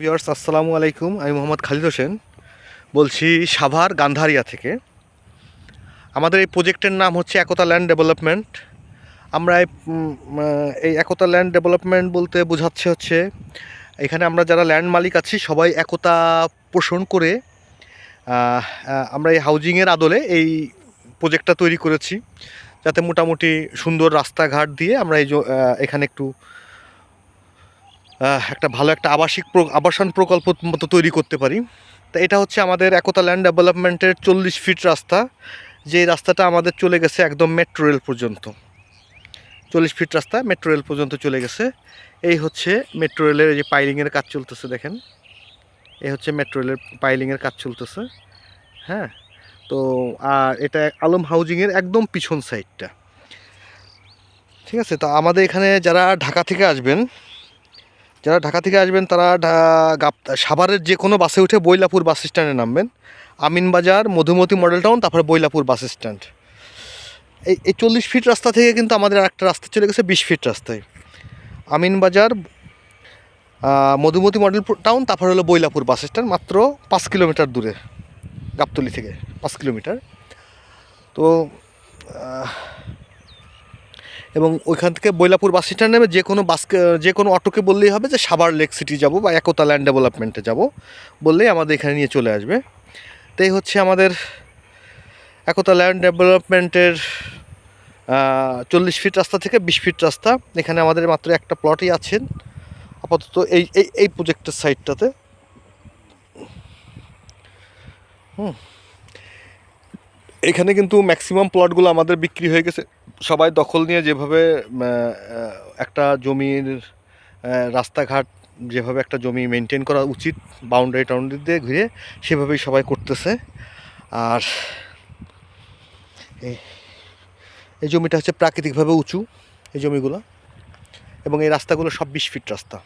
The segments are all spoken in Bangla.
ভিউয়ার্স আসসালামু আলাইকুম। আমি মোহাম্মদ খালিদ হোসেন। বলছি সাভার গান্ধারিয়া থেকে। আমাদের এই প্রজেক্টের নাম হচ্ছে একতা ল্যান্ড ডেভেলপমেন্ট। আমরা এই, একতা ল্যান্ড ডেভেলপমেন্ট বলতে বোঝাচ্ছে হচ্ছে এখানে আমরা যারা ল্যান্ড মালিক আছি সবাই একতা পোষণ করে আমরা এই হাউজিংয়ের আদলে এই প্রজেক্টটা তৈরি করেছি। যাতে মোটামুটি সুন্দর রাস্তাঘাট দিয়ে আমরা এই এখানে একটু একটা ভালো একটা আবাসিক আবাসন প্রকল্প মতো তৈরি করতে পারি। তো এটা হচ্ছে আমাদের একতা ল্যান্ড ডেভেলপমেন্টের চল্লিশ ফিট রাস্তা। যে রাস্তাটা আমাদের চলে গেছে একদম মেট্রো রেল পর্যন্ত। চল্লিশ ফিট রাস্তা মেট্রো রেল পর্যন্ত চলে গেছে। এই হচ্ছে মেট্রো রেলের এই যে পাইলিংয়ের কাজ চলতেছে দেখেন। এই হচ্ছে মেট্রো রেলের পাইলিংয়ের কাজ চলতেছে। হ্যাঁ তো আর এটা আলম হাউজিংয়ের একদম পিছন সাইডটা ঠিক আছে, তো আমাদের এখানে যারা ঢাকা থেকে আসবেন যারা ঢাকা থেকে আসবেন, তারা সাভারের যে কোনো বাসে উঠে বৈলাপুর বাস স্ট্যান্ডে নামবেন। আমিনবাজার, মধুমতি মডেল টাউন, তারপরে বৈলাপুর বাস স্ট্যান্ড। এই এই চল্লিশ ফিট রাস্তা থেকে কিন্তু আমাদের একটা রাস্তা চলে গেছে বিশ ফিট রাস্তায়। আমিনবাজার মধুমতি মডেল টাউন, তারপরে হলো বৈলাপুর বাস স্ট্যান্ড, মাত্র পাঁচ কিলোমিটার দূরে, গাবতলি থেকে, পাঁচ কিলোমিটার। তো এবং ওইখান থেকে বৈলাপুর বাস স্ট্যান্ড নেমে যে কোনো বাসকে যে কোনো অটোকে বললেই হবে যে সাভার লেক সিটি যাব বা একতা ল্যান্ড ডেভেলপমেন্টে যাব বললেই আমাদের এখানে নিয়ে চলে আসবে। তাই হচ্ছে আমাদের একতা ল্যান্ড ডেভেলপমেন্টের চল্লিশ ফিট রাস্তা থেকে বিশ ফিট রাস্তা। এখানে আমাদের মাত্র একটা প্লটই আছেন আপাতত এই এই এই প্রজেক্টের সাইডটাতে হুম। এখানে কিন্তু ম্যাক্সিমাম প্লটগুলো আমাদের বিক্রি হয়ে গেছে। সবাই দখল নিয়ে যেভাবে একটা জমির রাস্তাঘাট যেভাবে একটা জমি মেনটেন করা উচিত বাউন্ডারি টাউন্ডারি দিয়ে ঘিরে সেভাবেই সবাই করতেছে। আর এই জমিটা হচ্ছে প্রাকৃতিকভাবে উঁচু, এই জমিগুলো। এবং এই রাস্তাগুলো সব বিশ ফিট রাস্তা।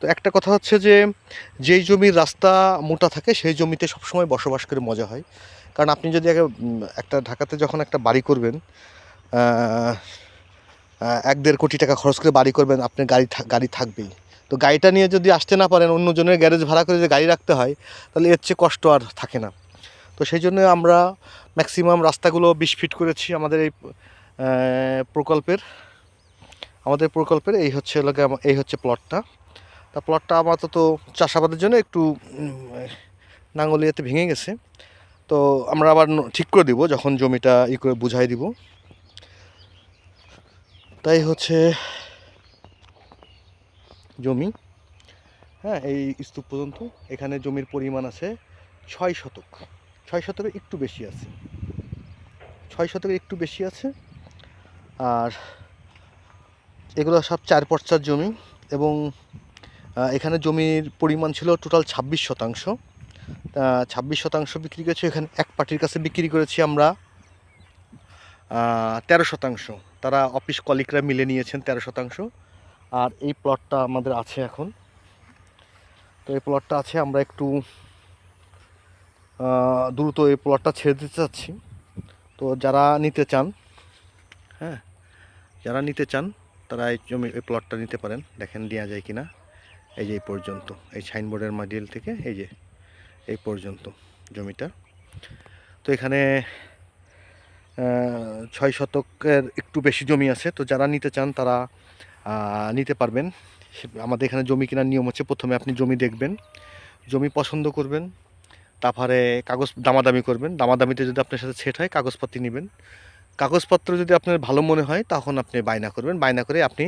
তো একটা কথা হচ্ছে যে, যেই জমির রাস্তা মোটা থাকে, সেই জমিতে সবসময় বসবাস করে মজা হয়। কারণ আপনি যদি উম, একটা ঢাকাতে যখন একটা বাড়ি করবেন এক দেড় কোটি টাকা খরচ করে বাড়ি করবেন আপনার গাড়ি গাড়ি থাকবেই। তো গাড়িটা নিয়ে যদি আসতে না পারেন অন্য জনের গ্যারেজ ভাড়া করে যে গাড়ি রাখতে হয় তাহলে এর চেয়ে কষ্ট আর থাকে না। তো সেই জন্য আমরা ম্যাক্সিমাম রাস্তাগুলো বিশ ফিট করেছি আমাদের এই প্রকল্পের। আমাদের প্রকল্পের এই হচ্ছে এই হচ্ছে প্লটটা তা প্লটটা আপাতত চাষাবাদের জন্য একটু নাঙ্গলিয়াতে ভেঙে গেছে। তো আমরা আবার ঠিক করে দিব যখন জমিটা ই করে বুঝাই দিব। তাই হচ্ছে জমি। হ্যাঁ এই স্তূপ পর্যন্ত এখানে জমির পরিমাণ আছে ছয় শতক। ছয় শতকের একটু বেশি আছে। ছয় শতকের একটু বেশি আছে। আর এগুলো সব চার পর্চার জমি এবং এখানে জমির পরিমাণ ছিল টোটাল ছাব্বিশ শতাংশ। ছাব্বিশ শতাংশ বিক্রি করেছি, এখানে এক পার্টির কাছে বিক্রি করেছি আমরা তেরো শতাংশ। তারা অফিস কলিকরা মিলে নিয়েছেন তেরো শতাংশ। আর এই প্লটটা আমাদের আছে এখন। তো এই প্লটটা আছে, আমরা একটু দ্রুত এই প্লটটা ছেড়ে দিতে চাচ্ছি। তো যারা নিতে চান হ্যাঁ যারা নিতে চান, তারা এই জমি, এই প্লটটা নিতে পারেন। দেখেন দেওয়া যায় কিনা। এই যে এই পর্যন্ত, এই সাইনবোর্ডের মাডিয়েল থেকে, এই যে এই পর্যন্ত জমিটা। তো এখানে ছয় শতকের একটু বেশি জমি আছে। তো যারা নিতে চান তারা নিতে পারবেন। আমাদের এখানে জমি কেনার নিয়ম হচ্ছে প্রথমে আপনি জমি দেখবেন, জমি পছন্দ করবেন, তারপরে কাগজ দামাদামি করবেন। দামাদামিতে যদি আপনার সাথে সেট হয়, কাগজপত্র নেবেন। কাগজপত্র যদি আপনার ভালো মনে হয়, তখন আপনি বায়না করবেন। বায়না করে আপনি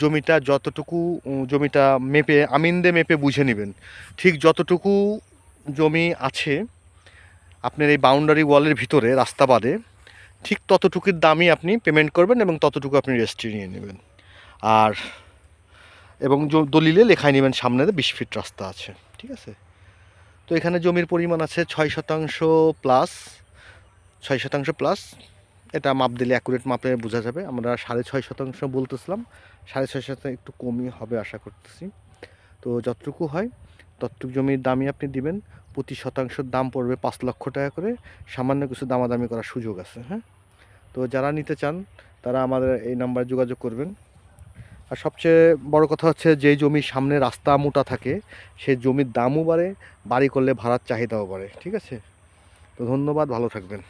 জমিটা যতটুকু জমিটা মেপে, আমিন্দে মেপে বুঝে নেবেন। ঠিক যতটুকু জমি আছে, আপনার এই বাউন্ডারি ওয়ালের ভিতরে, রাস্তা বাদে, ঠিক ততটুকুর দামই আপনি পেমেন্ট করবেন এবং ততটুকু আপনি রেজিস্ট্রি নিয়ে নেবেন। আর, এবং দলিলে লেখায় নেবেন সামনে বিশ ফিট রাস্তা আছে, ঠিক আছে? তো এখানে জমির পরিমাণ আছে ছয় শতাংশ প্লাস ছয় শতাংশ প্লাস এটা মাপ দিলে অ্যাকুরেট মাপে বোঝা যাবে। আমরা সাড়ে ছয় শতাংশ বলতেছিলাম, সাড়ে ছয় শতাংশ একটু কমই হবে আশা করতেছি। তো যতটুকু হয় ততটুকু জমির দামই আপনি দিবেন, প্রতি শতাংশের দাম পড়বে পাঁচ লক্ষ টাকা করে, সামান্য কিছু দামাদামি করার সুযোগ আছে হ্যাঁ? তো যারা নিতে চান, তারা আমাদের এই নাম্বারে যোগাযোগ করবেন। আর সবচেয়ে বড় কথা হচ্ছে যে জমির সামনে রাস্তা মোটা থাকে, সেই জমির দামও বাড়ে, বাড়ি করলে ভাড়ার চাহিদাও বাড়ে, ঠিক আছে? তো ধন্যবাদ, ভালো থাকবেন।